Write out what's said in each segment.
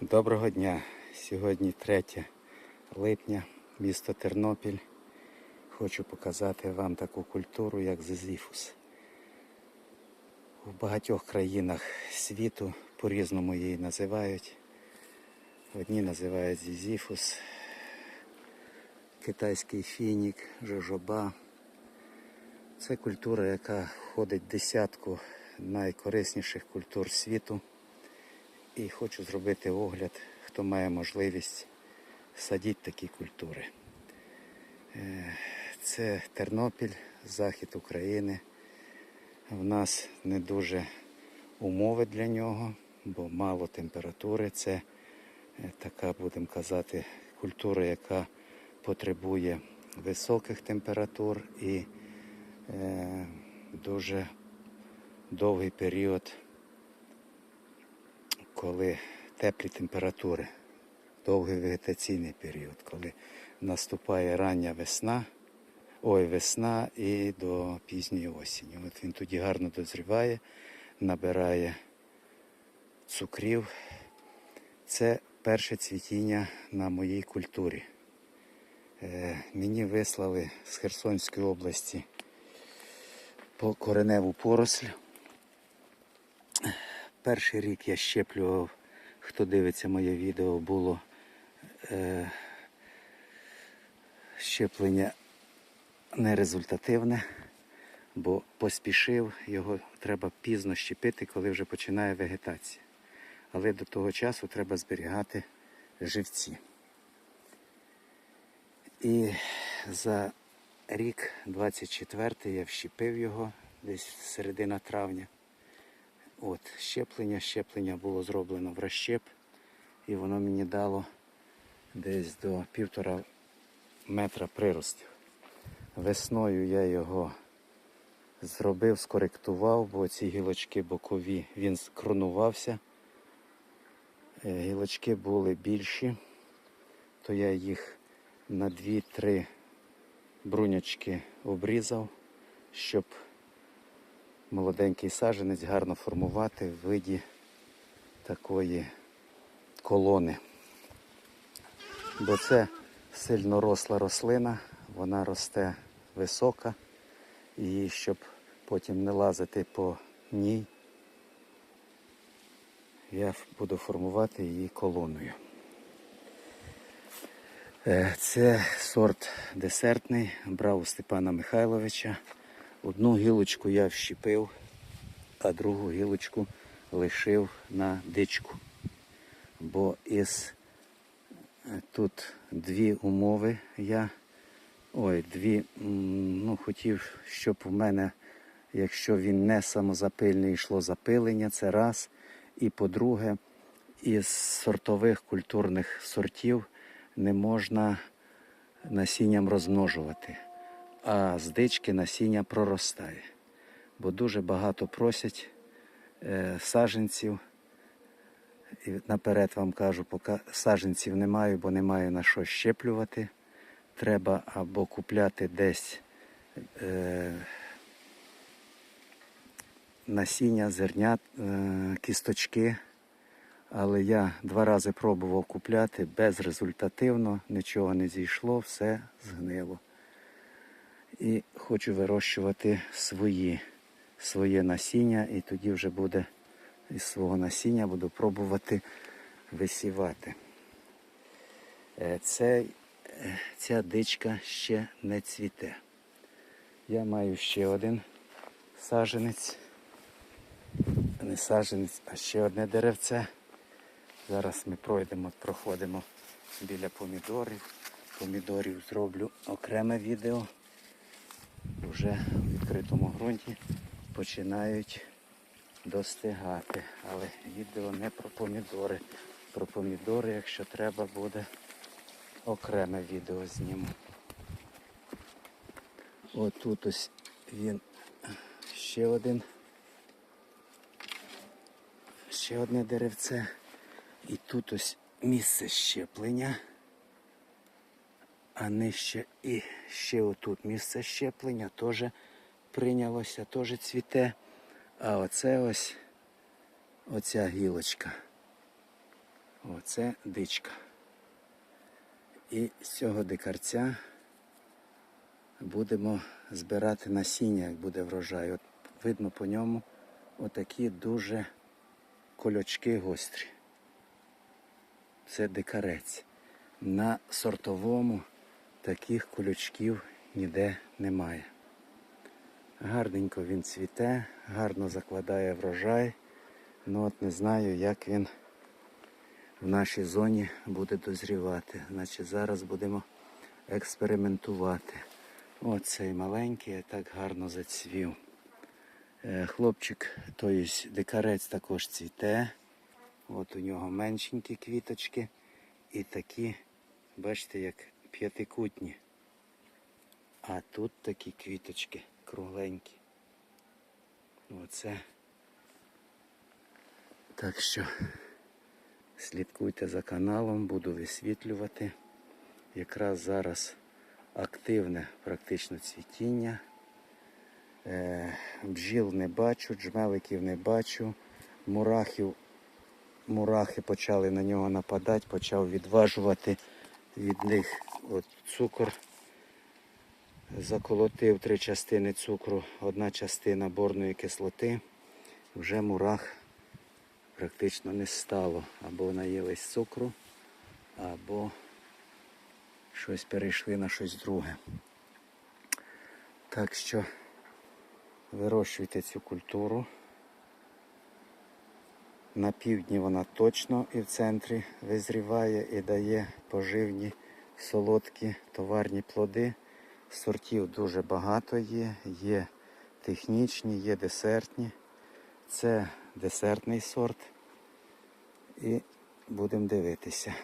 Доброго дня! Сьогодні 3 липня, місто Тернопіль. Хочу показати вам таку культуру, як зезіфус. В багатьох країнах світу по-різному її називають. Одні називають зізіфус, китайський фінік, жожоба. Це культура, яка входить в десятку найкорисніших культур світу. І хочу зробити огляд, хто має можливість садити такі культури. Е, Це Тернопіль, захід України. В нас не дуже умови для нього, бо мало температури. Це е, така, будемо казати, культура, яка потребує високих температур і е, дуже довгий період коли теплі температури, довгий вегетаційний період, коли наступає рання весна, ой, весна і до пізньої осені. От він тоді гарно дозріває, набирає цукрів. Це перше цвітіння на моїй культурі. Е, мені вислали з Херсонської області по кореневу поросль. Перший рік я щеплював, хто дивиться моє відео, було е, щеплення нерезультативне, бо поспішив, його треба пізно щепити, коли вже починає вегетація. Але до того часу треба зберігати живці. І за рік 24 я вщепив його десь середина травня. От, щеплення, щеплення було зроблено в розщеп, і воно мені дало десь до півтора метра приростів. Весною я його зробив, скоректував, бо ці гілочки бокові він скронувався. Е, Гілочки були більші, то я їх на 2-3 брунячки обрізав, щоб молоденький саджанець гарно формувати в виді такої колони. Бо це сильно росла рослина, вона росте висока, і щоб потім не лазити по ній, я буду формувати її колоною. Е, Це сорт десертний, брав у Степана Михайловича. Одну гілочку я вщепив, а другу гілочку лишив на дичку. Бо із е, тут дві умови я. Ой, дві, ну, хотів, щоб у мене, якщо він не самозапильний, йшло запилення, це раз. І по-друге, із сортових культурних сортів не можна насінням розмножувати а з дички насіння проростає. Бо дуже багато просять е, саженців. І наперед вам кажу, поки саженців не маю, бо не маю на що щеплювати. Треба або купляти десь е, насіння, зернят, е, кісточки. Але я два рази пробував купляти безрезультативно, нічого не зійшло, все згнило. І хочу вирощувати свої, своє насіння, і тоді вже буде із свого насіння буду пробувати висівати. Е, Це, е, ця дичка ще не цвіте. Я маю ще один саженець. Не саженець, а ще одне деревце. Зараз ми пройдемо, проходимо біля помідорів. Помідорів зроблю окреме відео вже в відкритому ґрунті починають достигати. Але відео не про помідори. Про помідори, якщо треба буде, окреме відео зніму. Отут ось він ще один. Ще одне деревце. І тут ось місце щеплення а нижче і ще отут місце щеплення теж прийнялося, теж цвіте. А оце ось оця гілочка. Оце дичка. І з цього дикарця будемо збирати насіння, як буде врожай. От видно по ньому отакі дуже кольочки гострі. Це дикарець. На сортовому таких колючків ніде немає. Гарненько він цвіте, гарно закладає врожай. Ну от не знаю, як він в нашій зоні буде дозрівати. Значить, зараз будемо експериментувати. Оцей маленький так гарно зацвів. Е, Хлопчик, тобто дикарець також цвіте. От у нього меншенькі квіточки і такі, бачите, як п'ятикутні. А тут такі квіточки кругленькі. Оце. Так що слідкуйте за каналом, буду висвітлювати. Якраз зараз активне практично цвітіння. Е, бджіл не бачу, джмеликів не бачу, мурахів, мурахи почали на нього нападати, почав відважувати від них от, цукор. Заколотив три частини цукру, одна частина борної кислоти. Вже мурах практично не стало. Або наїлись цукру, або щось перейшли на щось друге. Так що вирощуйте цю культуру. На півдні вона точно і в центрі визріває і дає поживні, солодкі товарні плоди. Сортів дуже багато є, є технічні, є десертні. Це десертний сорт. І будемо дивитися.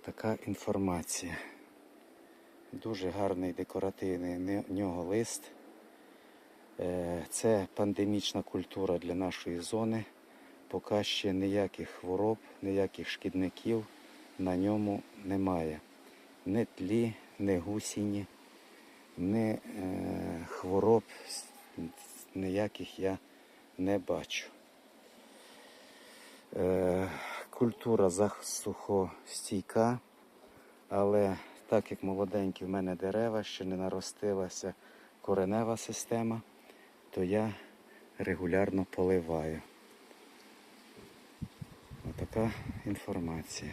Така інформація. Дуже гарний декоративний нього лист. Е, Це пандемічна культура для нашої зони. Поки ще ніяких хвороб, ніяких шкідників на ньому немає. Не тлі, не гусіні, не е, хвороб ніяких я не бачу. Е, культура засухостійка, але так як молоденькі в мене дерева, ще не наростилася коренева система, то я регулярно поливаю. Отака інформація.